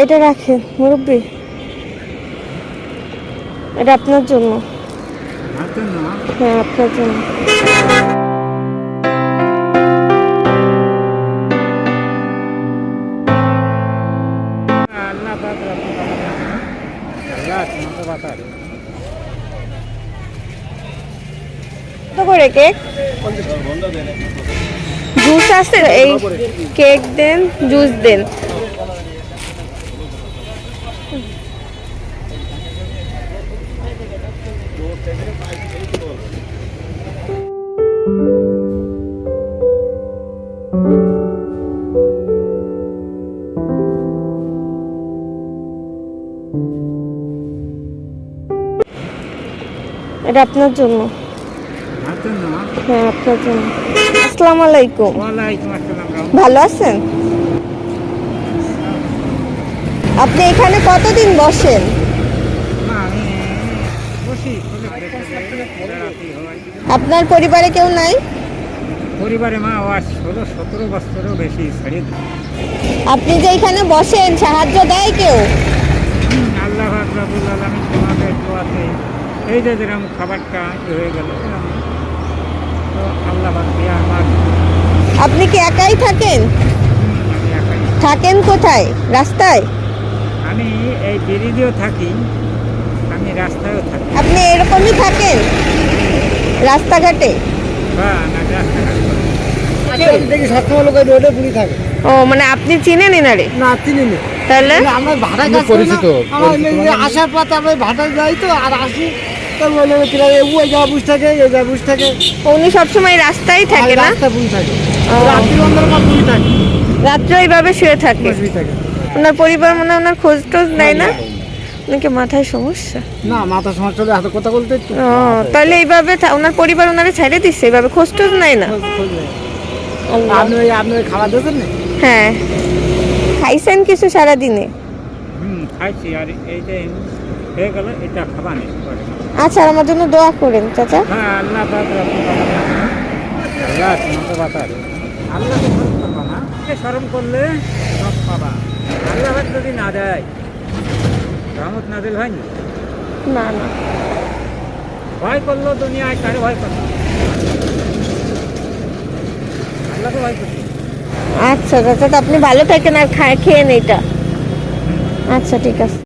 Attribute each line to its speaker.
Speaker 1: এটা রাখেন মুরব্বী। এটা আপনার জন্য। হ্যাঁ আপনার জন্য। কত করে কেক? জুস আছে এই কেক দেন জুস দেন। এটা আপনার জন্য। হ্যাঁ আপনার জন্য। আসসালামু আলাইকুম। ভালো আছেন? আপনি এখানে কতদিন বসেন। আপনার পরিবারে কেউ নাই?
Speaker 2: পরিবারে মা আজ ষোলো সতেরো বছরও বেশি ছাড়িয়ে
Speaker 1: আপনি যে এখানে বসেন সাহায্য দেয় কেউ?
Speaker 2: আল্লাহ পাক রব্বুল আলামিন তোমাকে দোয়াতে এই যে যেরকম খাবারটা হয়ে গেল তো আল্লাহ আমার
Speaker 1: আপনি কি একাই থাকেন? থাকেন কোথায়? রাস্তায়?
Speaker 2: আমি এই ব্রিজেও থাকি আমি রাস্তায়ও থাকি।
Speaker 1: আপনি এরকমই থাকেন? রাস্তাঘাটে?
Speaker 3: দেখি সবসময় রোডে পুরি থাকে।
Speaker 1: ও মানে আপনি চিনেন এনারে?
Speaker 3: না চিনি না
Speaker 1: তাহলে
Speaker 3: আমরা ভাড়া কাজ যে আসার পথে আমরা ভাটায় যাই তো আর আসি। তো বলে কিরা ওই জায়গা বুঝ থাকে এই জায়গা বুঝ থাকে।
Speaker 1: উনি সবসময় রাস্তায় থাকে না?
Speaker 3: রাস্তা বুঝ থাকে। রাত্রি অন্ধকার পর বুঝ থাকে।
Speaker 1: রাত্রে এইভাবে শুয়ে থাকে। ওনার পরিবার মনে হয় ওনার খোঁজ টোজ নেয় না। নাকি মাথায় সমস্যা?
Speaker 3: না মাথা সমস্যা হলে হাতে কথা বলতে
Speaker 1: ও তাহলে এইভাবে ওনার পরিবার ওনারে ছেড়ে দিচ্ছে এইভাবে খোঁজ টোজ নেয়। না।
Speaker 3: আপনি আপনি খাবার দিয়েছেন না?
Speaker 1: হ্যাঁ। খাইছেন কিছু সারাদিনে?
Speaker 2: হুম খাইছি আর এই যে হয়ে গেল এটা খাবা নেই।
Speaker 1: আচ্ছা আমার জন্য দোয়া করেন চাচা।
Speaker 2: হ্যাঁ আল্লাহ পাক আল্লাহ তোমাকে বাঁচাবে করলে সব পাবা। আল্লাহ যদি না দেয় রহমত নাজিল হয়নি।
Speaker 1: না না।
Speaker 2: ভয় করল দুনিয়ায় কারে ভয় করল আল্লাহকে ভয় করছে।
Speaker 1: আচ্ছা তো আপনি ভালো থাকেন আর খায় খেয়ে এটা। আচ্ছা ঠিক আছে।